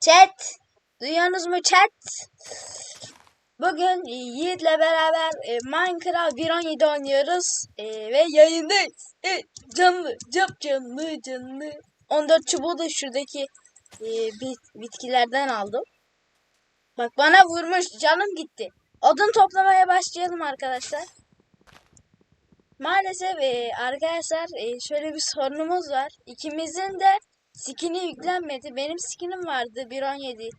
Chat. Duyuyorsunuz mu chat? Bugün Yiğit'le beraber e, Minecraft 1.17 oynuyoruz E, ve yayındayız. E, canlı, cap canlı, canlı. 14 çubuğu da şuradaki e, bit, bitkilerden aldım. Bak bana vurmuş, canım gitti. Odun toplamaya başlayalım arkadaşlar. Maalesef e, arkadaşlar e, şöyle bir sorunumuz var. İkimizin de skini yüklenmedi. Benim skinim vardı 1.17.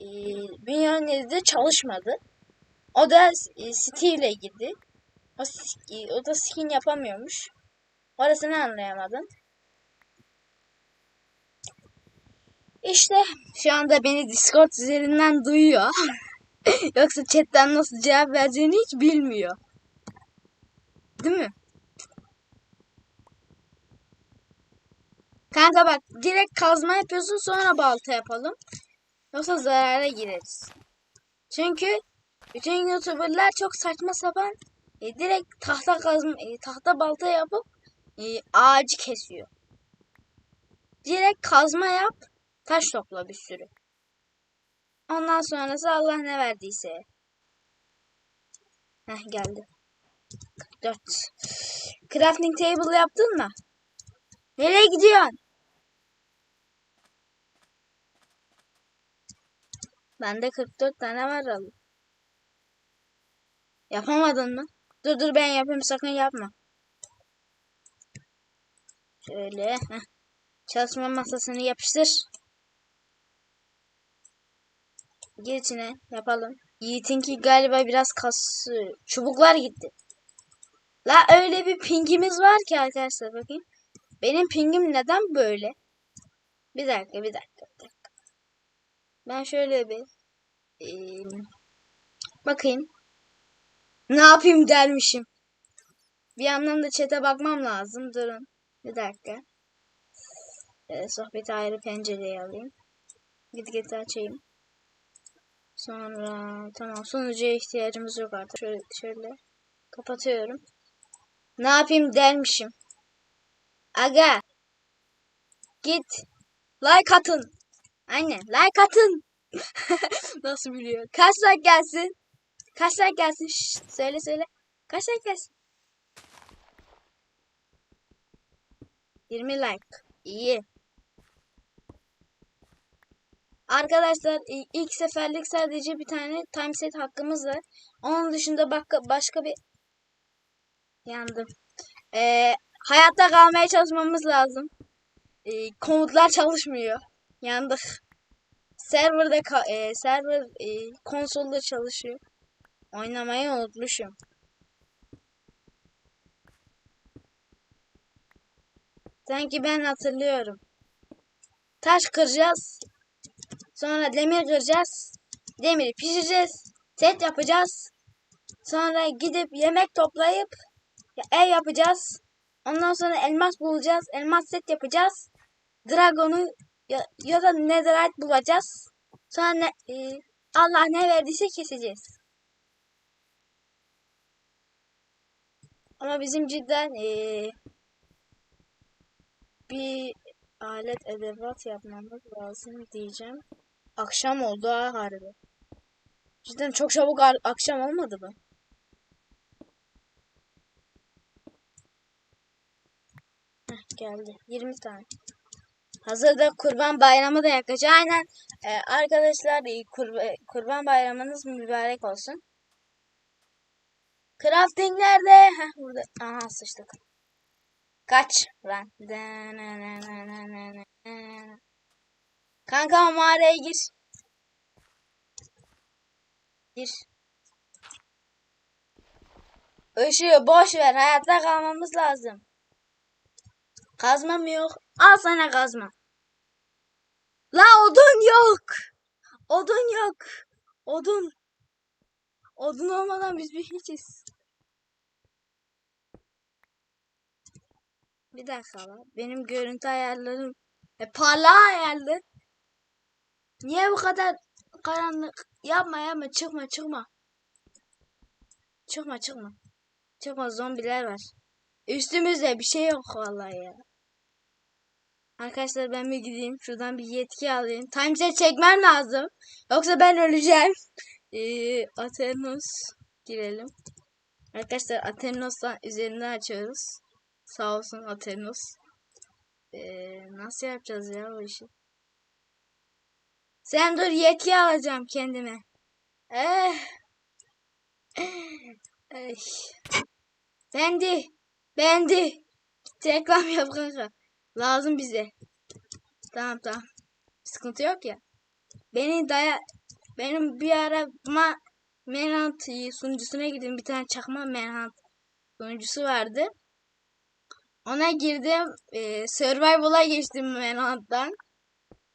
E, 1.17'de çalışmadı. O da e, Steve ile girdi. O, sk- o da skin yapamıyormuş. Orasını anlayamadım. İşte şu anda beni Discord üzerinden duyuyor. Yoksa chatten nasıl cevap vereceğini hiç bilmiyor. Değil mi? Kanka bak direkt kazma yapıyorsun sonra balta yapalım. Yoksa zarara gireriz. Çünkü bütün youtuberlar çok saçma sapan e, direkt tahta kazma, e, tahta balta yapıp e, ağacı kesiyor. Direkt kazma yap, taş topla bir sürü. Ondan sonrası Allah ne verdiyse. Heh geldi. 44. Crafting table yaptın mı? Nereye gidiyorsun? Bende 44 tane var oğlum. Yapamadın mı? Dur dur ben yapayım sakın yapma. Şöyle. Heh. Çalışma masasını yapıştır. Gir içine yapalım. Yiğit'inki galiba biraz kası. Çubuklar gitti. La öyle bir pingimiz var ki arkadaşlar bakayım. Benim pingim neden böyle? Bir dakika bir dakika bir dakika. Ben şöyle bir eee, bakayım. Ne yapayım dermişim. Bir yandan da chat'e bakmam lazım. Durun. Bir dakika. Ee, sohbeti ayrı pencereye alayım. Git git açayım. Sonra tamam sunucuya ihtiyacımız yok artık. Şöyle, şöyle kapatıyorum. Ne yapayım dermişim. Aga. Git. Like atın. Aynen like atın. Nasıl biliyor? Kaç like gelsin? Kaç like gelsin? Şşt, söyle söyle. Kaç like gelsin? 20 like. İyi. Arkadaşlar ilk seferlik sadece bir tane time set hakkımız var. Onun dışında bak başka bir yandım. Ee, hayatta kalmaya çalışmamız lazım. Ee, komutlar çalışmıyor. Yandık. Serverda e, server e, konsolda çalışıyor. Oynamayı unutmuşum. Sanki ben hatırlıyorum. Taş kıracağız. Sonra demir kıracağız. Demiri pişireceğiz. Set yapacağız. Sonra gidip yemek toplayıp ev yapacağız. Ondan sonra elmas bulacağız. Elmas set yapacağız. Dragon'u ya, ya da netherite bulacağız. Sonra ne, e, Allah ne verdiyse keseceğiz. Ama bizim cidden e, bir alet edevat yapmamız lazım diyeceğim. Akşam oldu ha harbi. Cidden çok çabuk akşam olmadı mı? Heh, geldi. 20 tane. Hazırda kurban bayramı da yaklaşıyor. Aynen. Ee, arkadaşlar e, kurba- kurban bayramınız mübarek olsun. Crafting nerede? Heh burada. Aha sıçtık. Kaç lan. Kanka mağaraya gir. Gir. Işığı boş ver. Hayatta kalmamız lazım. Kazmam yok. Al sana kazma. La odun yok. Odun yok. Odun. Odun olmadan biz bir hiçiz. Bir dakika la. Benim görüntü ayarlarım e, parlak ayarlı. Niye bu kadar karanlık? Yapma yapma çıkma çıkma. Çıkma çıkma. Çıkma zombiler var. Üstümüzde bir şey yok vallahi ya. Arkadaşlar ben bir gideyim. Şuradan bir yetki alayım. Timeset çekmem lazım. Yoksa ben öleceğim. Ee, Athenos girelim. Arkadaşlar Athenos'tan üzerinden açıyoruz. Sağ olsun Athenos. Ee, nasıl yapacağız ya bu işi? Sen dur yetki alacağım kendime. Eh. Eh. Bendi. Bendi. Reklam yap kanka. Lazım bize. Tamam tamam. Sıkıntı yok ya. Beni daya benim bir ara ma Manhunt sunucusuna girdim. Bir tane çakma Manhunt sunucusu vardı. Ona girdim. E, Survival'a geçtim Manhunt'tan.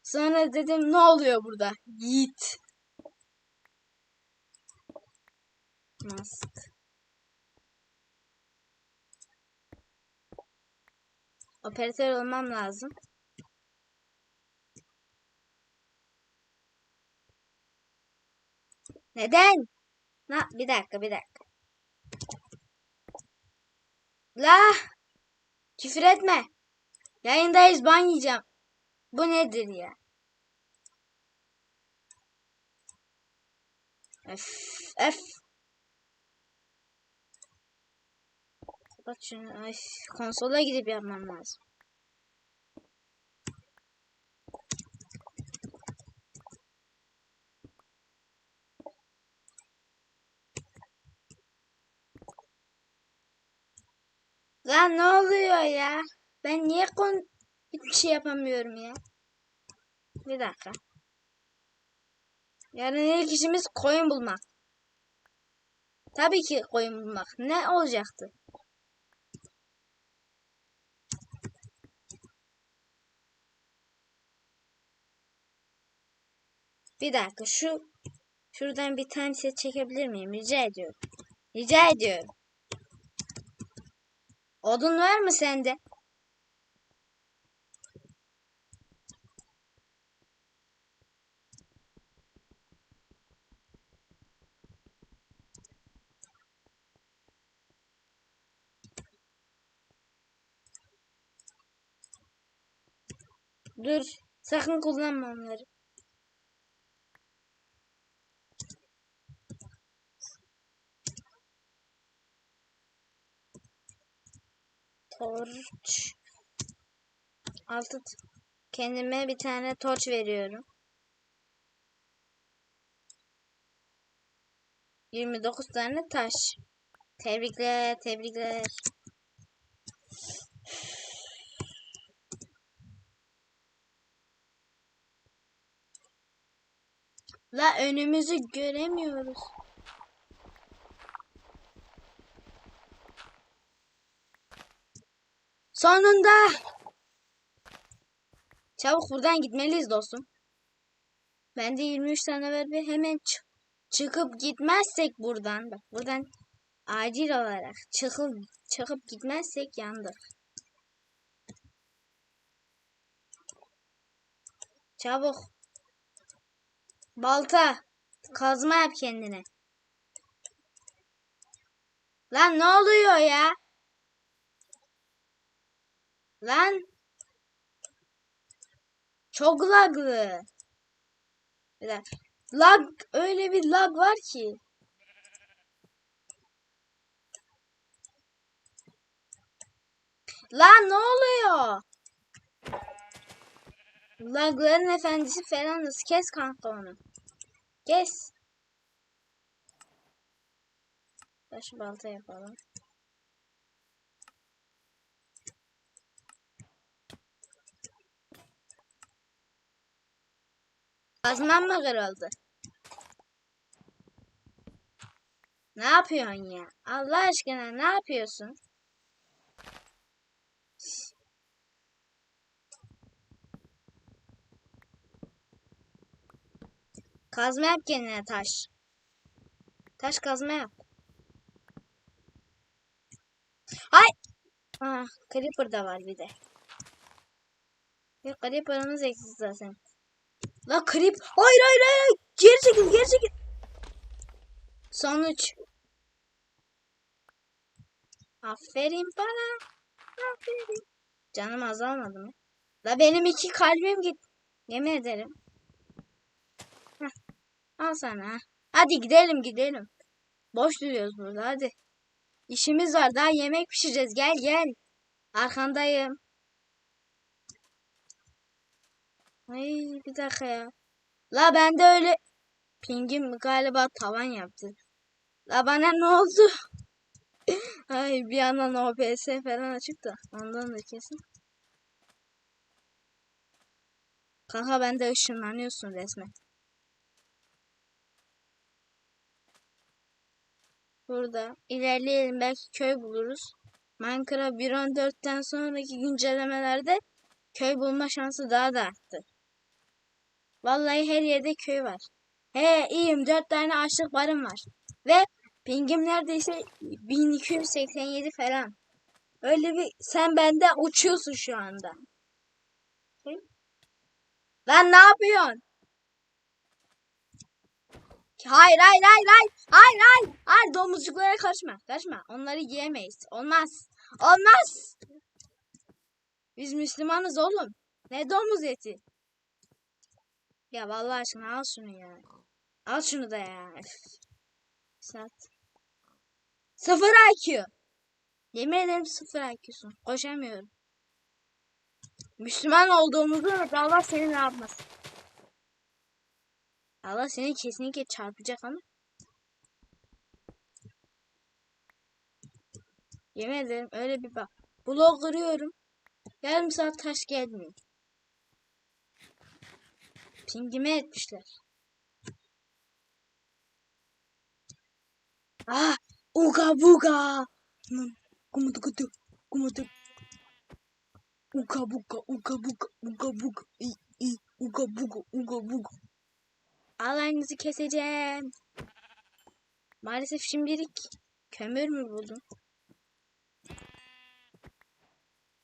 Sonra dedim ne oluyor burada? Yiğit. Mask. Operatör olmam lazım. Neden? Na, bir dakika, bir dakika. La! Küfür etme. Yayındayız, ban yiyeceğim. Bu nedir ya? Öf, öf. Bak şunu, ay, konsola gidip yapmam lazım. Lan ne oluyor ya? Ben niye kon hiçbir şey yapamıyorum ya? Bir dakika. Yarın ilk işimiz koyun bulmak. Tabii ki koyun bulmak. Ne olacaktı? Bir dakika şu şuradan bir tane set çekebilir miyim? Rica ediyorum. Rica ediyorum. Odun var mı sende? Dur. Sakın kullanma onları. Torç. Altı. Kendime bir tane torç veriyorum. 29 tane taş. Tebrikler, tebrikler. La önümüzü göremiyoruz. Sonunda. Çabuk buradan gitmeliyiz dostum. Bende 23 tane var ve hemen çık çıkıp gitmezsek buradan bak buradan acil olarak çıkıp çıkıp gitmezsek yandık. Çabuk. Balta. Kazma yap kendine. Lan ne oluyor ya? Lan. Çok laglı. Lag öyle bir lag var ki. Lan ne oluyor? Lagların efendisi falanız. Kes kanka onu. Kes. Taş balta yapalım. Kazmam mı kırıldı? Ne yapıyorsun ya? Allah aşkına ne yapıyorsun? Kazma yap kendine taş. Taş kazma yap. Hay! Ah, Creeper da var bir de. Bir Creeper'ımız eksik zaten. La Creep. Hayır hayır hayır. Geri çekil geri çekil. Sonuç. Aferin bana. Aferin. Canım azalmadı mı? La benim iki kalbim git. Yemin ederim. Heh, Al sana. Hadi gidelim gidelim. Boş duruyoruz burada hadi. İşimiz var daha yemek pişireceğiz. Gel gel. Arkandayım. Ay bir dakika ya. La bende öyle pingim galiba tavan yaptı. La bana ne oldu? Ay bir yandan OBS falan açık da ondan da kesin. Kanka bende ışınlanıyorsun resmen. Burada ilerleyelim belki köy buluruz. Minecraft 1.14'ten sonraki güncellemelerde köy bulma şansı daha da arttı. Vallahi her yerde köy var. He iyiyim 4 tane açlık barım var. Ve pingim neredeyse 1287 falan. Öyle bir sen benden uçuyorsun şu anda. Lan ne yapıyorsun? Hayır hayır hayır hayır hayır hayır hayır domuzcuklara karışma karışma onları yiyemeyiz olmaz olmaz biz Müslümanız oğlum ne domuz eti ya vallahi aşkına al şunu ya al şunu da ya. Sat sıfır IQ yemin ederim sıfır IQ'sun koşamıyorum Müslüman olduğumuzu unut Allah seni ne yapmasın Allah seni kesinlikle çarpacak ama. Yemin ederim öyle bir bak. Blok kırıyorum. Yarım saat taş gelmiyor. Pingime etmişler. Ah! Uga buga! Kumudu kudu. Kumudu. Uga buga. Uga buga. Uga buga. İ, i, Uga buga. Uga buga. Alayınızı keseceğim. Maalesef şimdilik kömür mü buldum?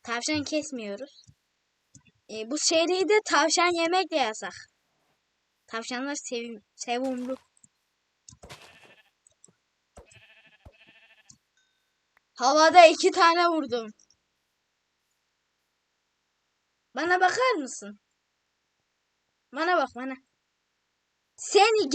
Tavşan kesmiyoruz. E, bu seride tavşan yemek de yasak. Tavşanlar sevim, sevimli. Havada iki tane vurdum. Bana bakar mısın? Bana bak bana. Seni